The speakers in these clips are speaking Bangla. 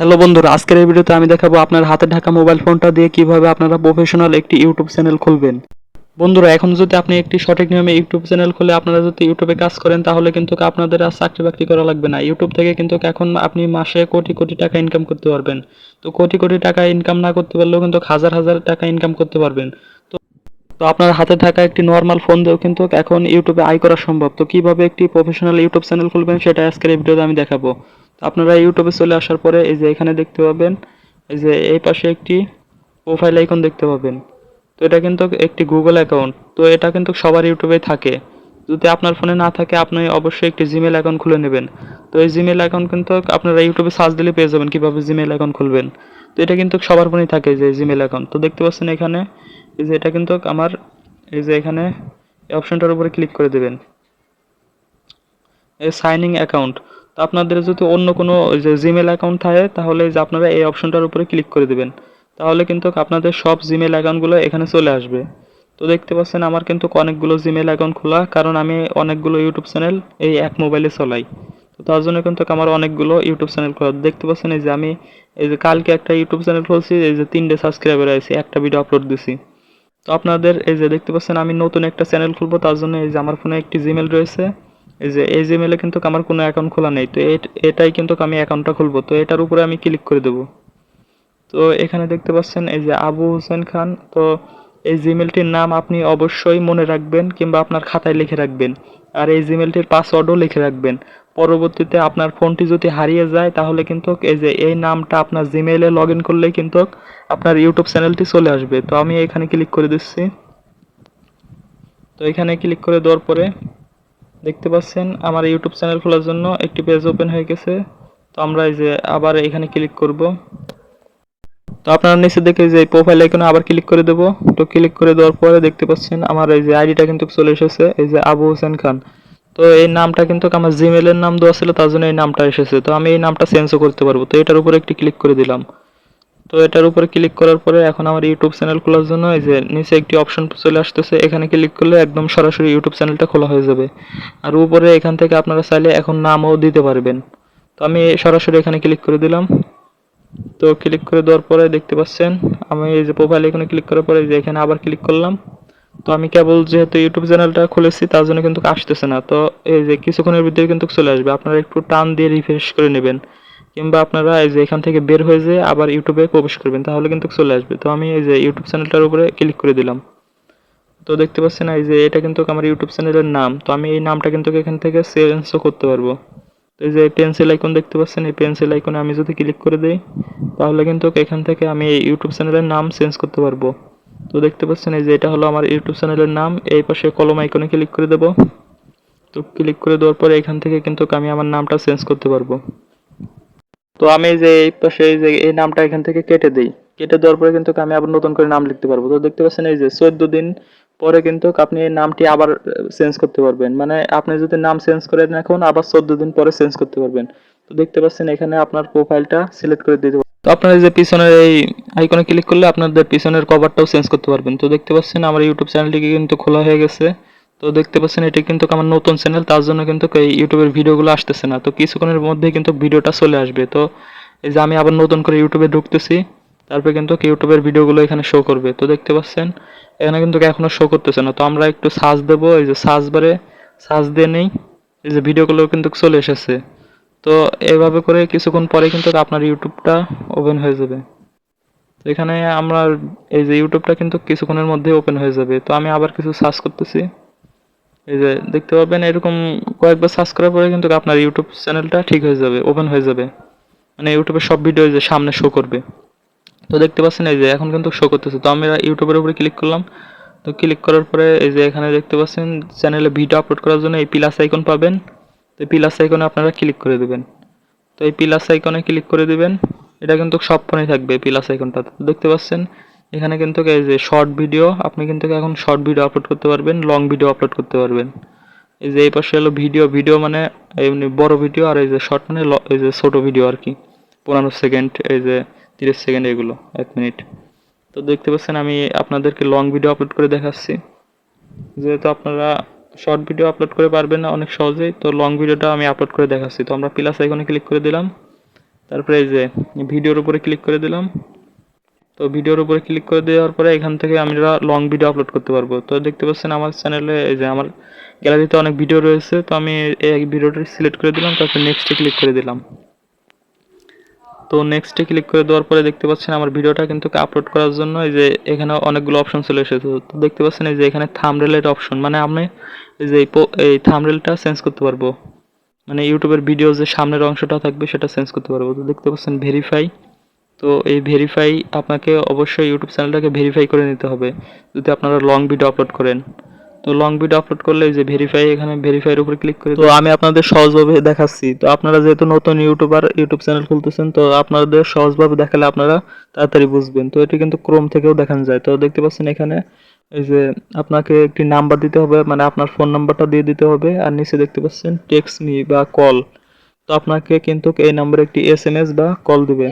হ্যালো বন্ধুরা, আজকের এই ভিডিওতে আমি দেখাবো আপনার হাতে ঢাকা মোবাইল ফোনটা দিয়ে কীভাবে আপনারা প্রফেশনাল একটি ইউটিউব চ্যানেল খুলবেন। বন্ধুরা, এখন যদি আপনি একটি সঠিক নিয়মে ইউটিউব চ্যানেল খুলে আপনারা যদি ইউটিউবে কাজ করেন, তাহলে কিন্তু আপনাদের আর চাকরি বাকরি করা লাগবে না। ইউটিউব থেকে কিন্তু এখন আপনি মাসে কোটি কোটি টাকা ইনকাম করতে পারবেন। তো কোটি কোটি টাকা ইনকাম না করতে পারলেও কিন্তু হাজার হাজার টাকা ইনকাম করতে পারবেন। তো তো আপনার হাতে থাকা একটি নর্মাল ফোন দিয়েও কিন্তু এখন ইউটিউবে আয় করা সম্ভব। তো কীভাবে একটি প্রফেশনাল ইউটিউব চ্যানেল খুলবেন, সেটা আজকের এই ভিডিওতে আমি দেখাবো। আপনারা ইউটিউবে চলে আসার পরে এই যে এখানে দেখতে পাবেন, এই যে এই পাশে একটি প্রোফাইল আইকন দেখতে পাবেন। তো এটা কিন্তু একটি গুগল অ্যাকাউন্ট তো এটা কিন্তু সবার ইউটিউবে থাকে। যদি আপনার ফোনে না থাকে, আপনি অবশ্যই একটি জিমেল অ্যাকাউন্ট খুলে নেবেন। তো এই জিমেল অ্যাকাউন্ট কিন্তু আপনারা ইউটিউবে সার্চ দিলে পেয়ে যাবেন কীভাবে জিমেল অ্যাকাউন্ট খুলবেন। তো এটা কিন্তু সবার ফোনেই থাকে যে জিমেল অ্যাকাউন্ট তো দেখতে পাচ্ছেন এখানে, এই যে এটা কিন্তু আমার, এই যে এখানে অপশনটার উপরে ক্লিক করে দেবেন। এই সাইনিং অ্যাকাউন্ট তো আপনাদের যদি অন্য কোনো যে জিমেল অ্যাকাউন্ট থাকে, তাহলে যে আপনারা এই অপশনটার উপরে ক্লিক করে দেবেন। তাহলে কিন্তু আপনাদের সব জিমেল অ্যাকাউন্টগুলো এখানে চলে আসবে। তো দেখতে পাচ্ছেন আমার কিন্তু অনেকগুলো জিমেল অ্যাকাউন্ট খোলা, কারণ আমি অনেকগুলো ইউটিউব চ্যানেল এই এক মোবাইলে চলাই। তো তার জন্য কিন্তু আমার অনেকগুলো ইউটিউব চ্যানেল খোলা। দেখতে পাচ্ছেন এই যে আমি এই যে কালকে একটা ইউটিউব চ্যানেল খুলছি, এই যে তিনটে সাবস্ক্রাইবার আছে একটা ভিডিও আপলোড দিছি। তো আপনাদের এই যে দেখতে পাচ্ছেন আমি নতুন একটা চ্যানেল খুলবো, তার জন্য এই যে আমার ফোনে একটি জিমেল রয়েছে। এই যে, এই জিমেলে কিন্তু আমার কোনো অ্যাকাউন্ট খোলা নেই। তো এটাই কিন্তু আমি অ্যাকাউন্টটা খুলবো। তো এটার উপরে আমি ক্লিক করে দেবো। তো এখানে দেখতে পাচ্ছেন, এই যে আবু হোসেন খান। তো এই জিমেলটির নাম আপনি অবশ্যই মনে রাখবেন কিংবা আপনার খাতায় লিখে রাখবেন। আর এই জিমেলটির পাসওয়ার্ডও লিখে রাখবেন। পরবর্তীতে আপনার ফোনটি যদি হারিয়ে যায়, তাহলে কিন্তু এই যে, এই নামটা আপনার জিমেইলে লগ ইন করলেই কিন্তু আপনার ইউটিউব চ্যানেলটি চলে আসবে। তো আমি এখানে ক্লিক করে দিচ্ছি। তো এখানে ক্লিক করে দেওয়ার পরে দেখতে পাচ্ছেন, আমার ইউটিউব চ্যানেল খোলার জন্য একটি পেজ ওপেন হয়ে গেছে। তো আমরা এই যে আবার এখানে ক্লিক করব। তো আপনারা নিচে দেখে যে প্রোফাইল আইকনে আবার ক্লিক করে দেবো। তো ক্লিক করে দেওয়ার পরে দেখতে পাচ্ছেন, আমার এই যে আইডিটা কিন্তু চলে এসেছে, এই যে আবু হোসেন খান। তো এই নামটা কিন্তু আমার জিমেলের নাম দেওয়া ছিল, তার জন্য এই নামটা এসেছে। তো আমি এই নামটা চেঞ্জও করতে পারব। তো এটার উপরে একটি ক্লিক করে দিলাম। তো এটার উপরে ক্লিক করার পরে এখন আমার ইউটিউব চ্যানেল খোলার জন্য এই যে নিচে একটি অপশন চলে আসতেছে, এখানে ক্লিক করলে একদম সরাসরি ইউটিউব চ্যানেলটা খোলা হয়ে যাবে। আর উপরে এখান থেকে আপনারা চাইলে এখন নামও দিতে পারবেন। তো আমি সরাসরি এখানে ক্লিক করে দিলাম। তো ক্লিক করে দেওয়ার পরে দেখতে পাচ্ছেন, আমি এই যে প্রোফাইল এখানে ক্লিক করার পরে যে এখানে আবার ক্লিক করলাম। তো আমি কেবল যেহেতু ইউটিউব চ্যানেলটা খুলেছি, তার জন্য কিন্তু আসতেছে না। তো এই যে কিছুক্ষণের ভিতরে কিন্তু চলে আসবে। আপনারা একটু টান দিয়ে রিফ্রেশ করে নেবেন। কিংবা আপনারা এই যে এখান থেকে বের হয়ে যেয়ে আবার ইউটিউবে প্রবেশ করবেন, তাহলে কিন্তু চলে আসবে। তো আমি এই যে ইউটিউব চ্যানেলটার উপরে ক্লিক করে দিলাম। তো দেখতে পাচ্ছেন এই যে এটা কিন্তু আমার ইউটিউব চ্যানেলের নাম। তো আমি এই নামটা কিন্তু এখান থেকে চেঞ্জও করতে পারব। তো এই যে পেন্সিল আইকন দেখতে পাচ্ছেন, এই পেন্সিল আইকনে আমি যদি ক্লিক করে দিই, তাহলে কিন্তু এখান থেকে আমি এই ইউটিউব চ্যানেলের নাম চেঞ্জ করতে পারব। তো দেখতে পাচ্ছেন, এই যে এটা হলো আমার ইউটিউব চ্যানেলের নাম। এই পাশে কলম আইকনে ক্লিক করে দেবো। তো ক্লিক করে দেওয়ার পরে এখান থেকে কিন্তু আমি আমার নামটা চেঞ্জ করতে পারব। তো আমি যে এই পাশে যে এই নামটা এখান থেকে কেটে দিই, কেটে দেওয়ার পরে কিন্তু আমি আবার নতুন করে নাম লিখতে পারব। তো দেখতে পাচ্ছেন এই যে চোদ্দ দিন পরে কিন্তু আপনি এই নামটি আবার চেঞ্জ করতে পারবেন। মানে আপনি যদি নাম চেঞ্জ করেন এখন, আবার চোদ্দ দিন পরে চেঞ্জ করতে পারবেন। তো দেখতে পাচ্ছেন এখানে আপনার প্রোফাইলটা সিলেক্ট করে দিতে তো আপনার যে পিছনের এই আইকনে ক্লিক করলে আপনাদের পিছনের কভারটাও চেঞ্জ করতে পারবেন। তো দেখতে পাচ্ছেন আমার ইউটিউব চ্যানেলটি কিন্তু খোলা হয়ে গেছে। তো দেখতে পাচ্ছেন, এটি কিন্তু আমার নতুন চ্যানেল তার জন্য কিন্তু ইউটিউবের ভিডিওগুলো আসতেছে না। তো কিছুক্ষণের মধ্যে কিন্তু ভিডিওটা চলে আসবে। তো এই যে আমি আবার নতুন করে ইউটিউবে ঢুকতেছি, তারপরে কিন্তু ইউটিউবের ভিডিওগুলো এখানে শো করবে। তো দেখতে পাচ্ছেন, এখানে কিন্তু এখনও শো করতেছে না। তো আমরা একটু সার্চ দেবো, এই যে সার্চ বারে সার্চ দিয়ে নেই, এই যে ভিডিওগুলো কিন্তু চলে এসেছে। তো এইভাবে করে কিছুক্ষণ পরে কিন্তু আপনার ইউটিউবটা ওপেন হয়ে যাবে। তো এখানে আমরা এই যে ইউটিউবটা কিন্তু কিছুক্ষণের মধ্যে ওপেন হয়ে যাবে। তো আমি আবার কিছু সার্চ করতেছি। এই যে দেখতে পাবেন, এরকম কয়েকবার সার্চ করার পরে কিন্তু আপনার ইউটিউব চ্যানেলটা ঠিক হয়ে যাবে ওপেন হয়ে যাবে। মানে ইউটিউবের সব ভিডিও যে সামনে শো করবে। তো দেখতে পাচ্ছেন এই যে এখন কিন্তু শো করতেছে। তো আমরা ইউটিউবের উপরে ক্লিক করলাম। তো ক্লিক করার পরে এই যে এখানে দেখতে পাচ্ছেন চ্যানেলে ভিডিও আপলোড করার জন্য এই প্লাস আইকন পাবেন। তো এই প্লাস আইকনে আপনারা ক্লিক করে দেবেন। তো এই প্লাস আইকনে ক্লিক করে দেবেন। এটা কিন্তু সব ফোনেই থাকবে প্লাস আইকনটা দেখতে পাচ্ছেন এখানে কিন্তু এই যে শর্ট ভিডিও আপনি কিন্তু এখন শর্ট ভিডিও আপলোড করতে পারবেন লং ভিডিও আপলোড করতে পারবেন। এই যে এই পাশে হলো ভিডিও ভিডিও মানে এমনি বড় ভিডিও আর এই যে শর্ট মানে এই যে ছোট ভিডিও আর কি। পনেরো সেকেন্ড এই যে তিরিশ সেকেন্ড এগুলো, এক মিনিট তো দেখতে পাচ্ছেন আমি আপনাদেরকে লং ভিডিও আপলোড করে দেখাচ্ছি। যেহেতু আপনারা শর্ট ভিডিও আপলোড করে পারবেন না অনেক সহজেই, তো লং ভিডিওটা আমি আপলোড করে দেখাচ্ছি। তো আমরা প্লাস আইকনে ক্লিক করে দিলাম। তারপরে এই যে ভিডিওর উপরে ক্লিক করে দিলাম। তো ভিডিওর উপরে ক্লিক করে দেওয়ার পরে এখান থেকে আমরা লং ভিডিও আপলোড করতে পারব। তো দেখতে পাচ্ছেন আমার চ্যানেলে এই যে আমার গ্যালারিতে অনেক ভিডিও রয়েছে, তো আমি এই ভিডিওটা সিলেক্ট করে দিলাম, তারপর নেক্সটে ক্লিক করে দিলাম। তো নেক্সটে ক্লিক করে দেওয়ার পরে দেখতে পাচ্ছেন আমার ভিডিওটা কিন্তু আপলোড করার জন্য এই যে এখানে অনেকগুলো অপশন চলে এসেছে। তো দেখতে পাচ্ছেন এই যে এখানে থামরেলের অপশন মানে আপনি এই যে এই থামরেলটা চেঞ্জ করতে পারব। মানে ইউটিউবের ভিডিও যে সামনের অংশটা থাকবে সেটা চেঞ্জ করতে পারব। তো দেখতে পাচ্ছেন ভেরিফাই তো এই ভেরিফাই আপনাকে অবশ্যই ইউটিউব চ্যানেলটাকে ভেরিফাই করে নিতে হবে। যদি আপনারা লং ভিডিও আপলোড করেন। তো লং ভিডিও আপলোড করলে এই যে ভেরিফাই এখানে ভেরিফাইয়ের উপর ক্লিক করে তো আমি আপনাদের সহজভাবে দেখাচ্ছি। তো আপনারা যেহেতু নতুন ইউটিউবার ইউটিউব চ্যানেল খুলতেছেন তো আপনাদের সহজভাবে দেখালে আপনারা তাড়াতাড়ি বুঝবেন। তো এটি কিন্তু ক্রোম থেকেও দেখানো যায়। তো দেখতে পাচ্ছেন এখানে এই যে আপনাকে একটি নাম্বার দিতে হবে মানে আপনার ফোন নাম্বারটা দিয়ে দিতে হবে আর নিচে দেখতে পাচ্ছেন টেক্সট মি বা কল তো আপনাকে কিন্তু এই নাম্বারে একটি এসএমএস বা কল দিবে।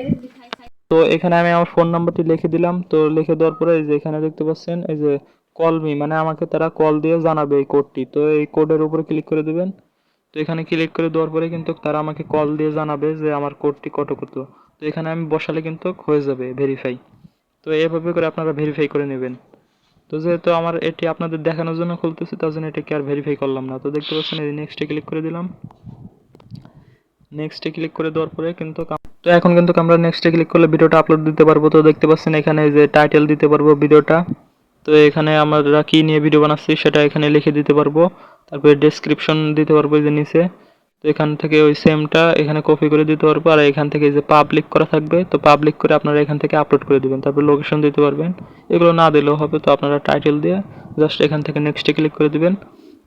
তো এখানে আমি আমার ফোন নাম্বারটি লিখে দিলাম। তো লিখে দেওয়ার পরে এই যে এখানে দেখতে পাচ্ছেন, এই যে কল মি মানে আমাকে তারা কল দিয়ে জানাবে এই কোডটি তো এই কোডের উপরে ক্লিক করে দিবেন। তো এখানে ক্লিক করে দেওয়ার পরে কিন্তু তারা আমাকে কল দিয়ে জানাবে যে আমার কোডটি কত কত তো এখানে আমি বসালে কিন্তু হয়ে যাবে ভেরিফাই তো এভাবে করে আপনারা ভেরিফাই করে নেবেন। তো যেহেতু আমার এটি আপনাদের দেখানোর জন্য খুলতেছি, তার জন্য এটাকে আর ভেরিফাই করলাম না। তো দেখতে পাচ্ছেন, এই নেক্সটে ক্লিক করে দিলাম। নেক্সটে ক্লিক করে দেওয়ার পরে কিন্তু তো এখন কিন্তু আমরা নেক্সটে ক্লিক করলে ভিডিওটা আপলোড দিতে পারব। তো দেখতে পাচ্ছেন এখানে যে টাইটেল দিতে পারব ভিডিওটা। তো এখানে আমরা কি নিয়ে ভিডিও বানাচ্ছি সেটা এখানে লিখে দিতে পারব। তারপরে ডেসক্রিপশন দিতে পারব যে নিচে। তো এখান থেকে ওই সেমটা এখানে কপি করে দিতে পারব। আর এখান থেকে যে পাবলিক করা থাকবে, তো পাবলিক করে আপনারা এখান থেকে আপলোড করে দিবেন। তারপর লোকেশন দিতে পারবেন। এগুলো না দিলেও হবে, তো আপনারা টাইটেল দিয়ে জাস্ট এখান থেকে নেক্সটে ক্লিক করে দিবেন।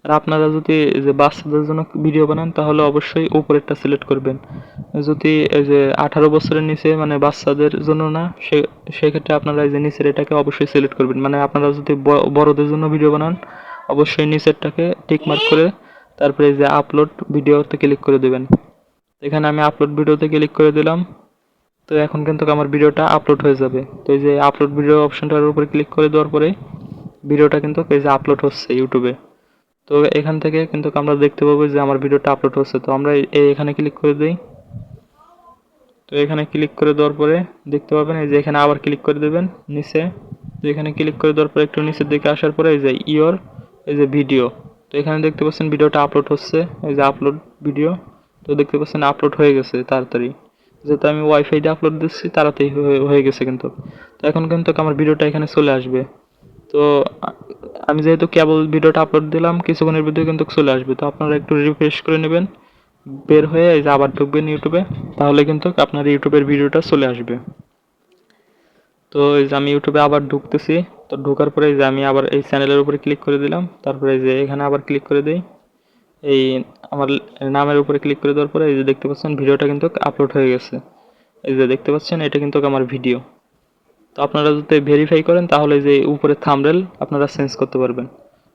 আর আপনারা যদি যে বাচ্চাদের জন্য ভিডিও বানান, তাহলে অবশ্যই উপরেরটা সিলেক্ট করবেন। যদি এই যে আঠারো বছরের নিচে মানে বাচ্চাদের জন্য না, সে, সেক্ষেত্রে আপনারা এই যে নিচের এটাকে অবশ্যই সিলেক্ট করবেন। মানে আপনারা যদি বড়দের জন্য ভিডিও বানান, অবশ্যই নিচেরটাকে টিক মার্ক করে তারপরে যে আপলোড ভিডিওতে ক্লিক করে দেবেন। এখানে আমি আপলোড ভিডিওতে ক্লিক করে দিলাম। তো এখন কিন্তু আমার ভিডিওটা আপলোড হয়ে যাবে। তো এই যে আপলোড ভিডিও অপশনটার উপরে ক্লিক করে দেওয়ার পরে ভিডিওটা কিন্তু এই যে আপলোড হচ্ছে ইউটিউবে। তো এখান থেকে কিন্তু আমরা দেখতে পাবো যে আমার ভিডিওটা আপলোড হচ্ছে। তো আমরা এখানে ক্লিক করে দিই। তো এখানে ক্লিক করে দেওয়ার পরে দেখতে পাবেন, এই যে এখানে আবার ক্লিক করে দেবেন নিচে। তো এখানে ক্লিক করে দেওয়ার পরে একটু নিচের দিকে আসার পরে এই যে ইওর এই যে ভিডিও তো এখানে দেখতে পাচ্ছেন ভিডিওটা আপলোড হচ্ছে, এই যে আপলোড ভিডিও তো দেখতে পাচ্ছেন আপলোড হয়ে গেছে তাড়াতাড়ি। যেহেতু আমি ওয়াইফাই দিয়ে আপলোড দিচ্ছি, তাড়াতাড়ি হয়ে গেছে কিন্তু। তো এখন কিন্তু আমার ভিডিওটা এখানে চলে আসবে। তো আমি যেহেতু কেবল ভিডিওটা আপলোড দিলাম, কিছুক্ষণের ভিডিও কিন্তু চলে আসবে। তো আপনারা একটু রিফ্রেশ করে নেবেন, বের হয়ে এই যে আবার ঢুকবেন ইউটিউবে, তাহলে কিন্তু আপনার ইউটিউবের ভিডিওটা চলে আসবে। তো এই যে আমি ইউটিউবে আবার ঢুকতেছি, তো ঢোকার পরে যে আমি আবার এই চ্যানেলের উপরে ক্লিক করে দিলাম, তারপরে এই যে এখানে আবার ক্লিক করে দিই। এই আমার নামের উপরে ক্লিক করে দেওয়ার পরে এই যে দেখতে পাচ্ছেন, ভিডিওটা কিন্তু আপলোড হয়ে গেছে। এই যে দেখতে পাচ্ছেন, এটা কিন্তু আমার ভিডিও তো আপনারা যদি ভেরিফাই করেন, তাহলে যে উপরে থামরেল আপনারা চেঞ্জ করতে পারবেন।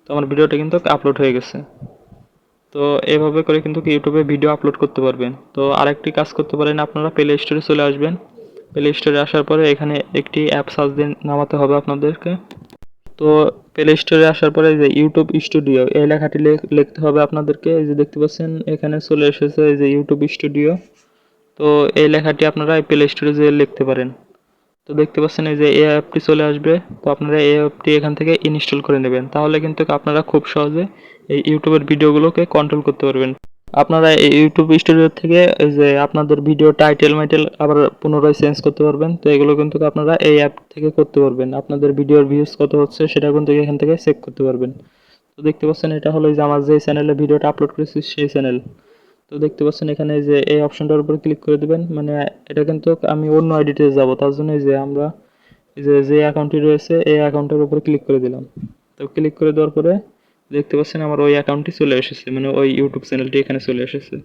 তো আমার ভিডিওটা কিন্তু আপলোড হয়ে গেছে। তো এভাবে করে কিন্তু ইউটিউবে ভিডিও আপলোড করতে পারবেন। তো আরেকটি কাজ করতে পারেন, আপনারা প্লে স্টোরে চলে আসবেন। প্লে স্টোরে আসার পরে এখানে একটি অ্যাপ সার্চ দিয়ে নামাতে হবে আপনাদেরকে। তো প্লে স্টোরে আসার পরে যে ইউটিউব স্টুডিও এই লেখাটি লেখ- লিখতে হবে আপনাদেরকে। এই যে দেখতে পাচ্ছেন, এখানে চলে এসেছে এই যে ইউটিউব স্টুডিও তো এই লেখাটি আপনারা প্লে স্টোরে যেয়ে লিখতে পারেন। তো দেখতে পাচ্ছেন এই যে এই অ্যাপটি চলে আসবে। তো আপনারা এই অ্যাপটি এখান থেকে ইনস্টল করে নেবেন। তাহলে কিন্তু আপনারা খুব সহজে এই ইউটিউবের ভিডিওগুলোকে কন্ট্রোল করতে পারবেন। আপনারা এই ইউটিউব স্টুডিও থেকে যে আপনাদের ভিডিও টাইটেল মাইটেল আবার পুনরায় চেঞ্জ করতে পারবেন। তো এগুলো কিন্তু আপনারা এই অ্যাপ থেকে করতে পারবেন। আপনাদের ভিডিওর ভিউজ কত হচ্ছে সেটা কিন্তু এখান থেকে চেক করতে পারবেন। তো দেখতে পাচ্ছেন এটা হলো যে আমার যে চ্যানেলে ভিডিওটা আপলোড করেছি সেই চ্যানেল তো দেখতে পাচ্ছেন এখানে যে এই অপশনটার উপর ক্লিক করে দিবেন। মানে এটা কিন্তু আমি অন্য আইডিতে যাব, তার জন্য যে আমরা যে যে অ্যাকাউন্টটি রয়েছে, এই অ্যাকাউন্টের উপর ক্লিক করে দিলাম। তো ক্লিক করে দেওয়ার পরে দেখতে পাচ্ছেন আমার ওই অ্যাকাউন্টটি চলে এসেছে মানে ওই ইউটিউব চ্যানেলটি এখানে চলে এসেছে।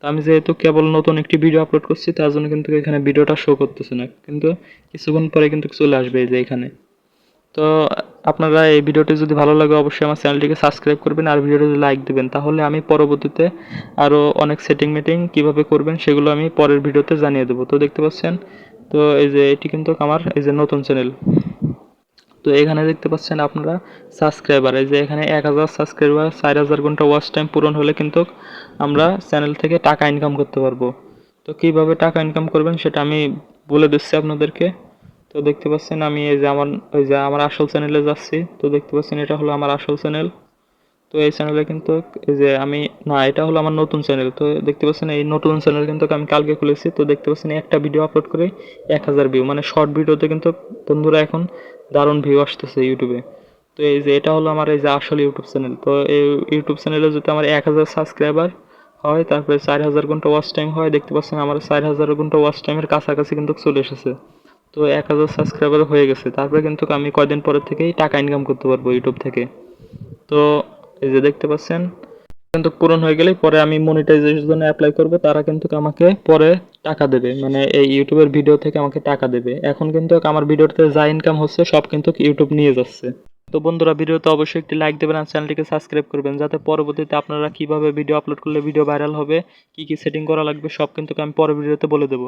তো আমি যেহেতু কেবল নতুন একটি ভিডিও আপলোড করছি, তার জন্য কিন্তু এখানে ভিডিওটা শো করতেছে না। কিন্তু কিছুক্ষণ পরে কিন্তু চলে আসবে এই যে এখানে। তো আপনারা এই ভিডিওটি যদি ভালো লাগে, অবশ্যই আমার চ্যানেলটিকে সাবস্ক্রাইব করবেন আর ভিডিওটি লাইক দিবেন। তাহলে আমি পরবর্তীতে আরও অনেক সেটিং মিটিং কীভাবে করবেন সেগুলো আমি পরের ভিডিওতে জানিয়ে দেবো। তো দেখতে পাচ্ছেন, তো এই যে এটি কিন্তু আমার এই যে নতুন চ্যানেল তো এখানে দেখতে পাচ্ছেন আপনারা সাবস্ক্রাইবার এই যে এখানে এক হাজার সাবস্ক্রাইবার চার হাজার ঘণ্টা ওয়াচ টাইম পূরণ হলে কিন্তু আমরা চ্যানেল থেকে টাকা ইনকাম করতে পারব। তো কীভাবে টাকা ইনকাম করবেন সেটা আমি বলে দিচ্ছি আপনাদেরকে। তো দেখতে পাচ্ছেন আমি এই যে আমার ওই যে আমার আসল চ্যানেলে যাচ্ছি। তো দেখতে পাচ্ছেন এটা হলো আমার আসল চ্যানেল তো এই চ্যানেলে কিন্তু এই যে আমি, না, এটা হলো আমার নতুন চ্যানেল তো দেখতে পাচ্ছেন এই নতুন চ্যানেল কিন্তু আমি কালকে খুলেছি। তো দেখতে পাচ্ছেন একটা ভিডিও আপলোড করে এক হাজার ভিউ মানে শর্ট ভিডিওতে কিন্তু বন্ধুরা এখন দারুণ ভিউ আসতেছে ইউটিউবে তো এই যে এটা হলো আমার এই যে আসল ইউটিউব চ্যানেল তো এই ইউটিউব চ্যানেলে যদি আমার এক হাজার সাবস্ক্রাইবার হয়, তারপরে চার হাজার ঘণ্টা ওয়াচ টাইম হয়, দেখতে পাচ্ছেন আমার চার হাজার ঘণ্টা ওয়াচ টাইমের কাছাকাছি কিন্তু চলে এসেছে। তো এক হাজার সাবস্ক্রাইবার হয়ে গেছে। তারপরে কিন্তু আমি কয়দিন পরের থেকেই টাকা ইনকাম করতে পারব ইউটিউব থেকে। তো এই যে দেখতে পাচ্ছেন, কিন্তু পূরণ হয়ে গেলে পরে আমি মনিটাইজেশনের জন্য অ্যাপ্লাই করব, তারা কিন্তু আমাকে পরে টাকা দেবে। মানে এই ইউটিউবের ভিডিও থেকে আমাকে টাকা দেবে। এখন কিন্তু আমার ভিডিওতে যা ইনকাম হচ্ছে, সব কিন্তু ইউটিউব নিয়ে যাচ্ছে। তো বন্ধুরা, ভিডিওতে অবশ্যই একটি লাইক দেবেন আর চ্যানেলটিকে সাবস্ক্রাইব করবেন, যাতে পরবর্তীতে আপনারা কীভাবে ভিডিও আপলোড করলে ভিডিও ভাইরাল হবে, কি কি সেটিং করা লাগবে, সব কিন্তু আমি পরের ভিডিওতে বলে দেবো।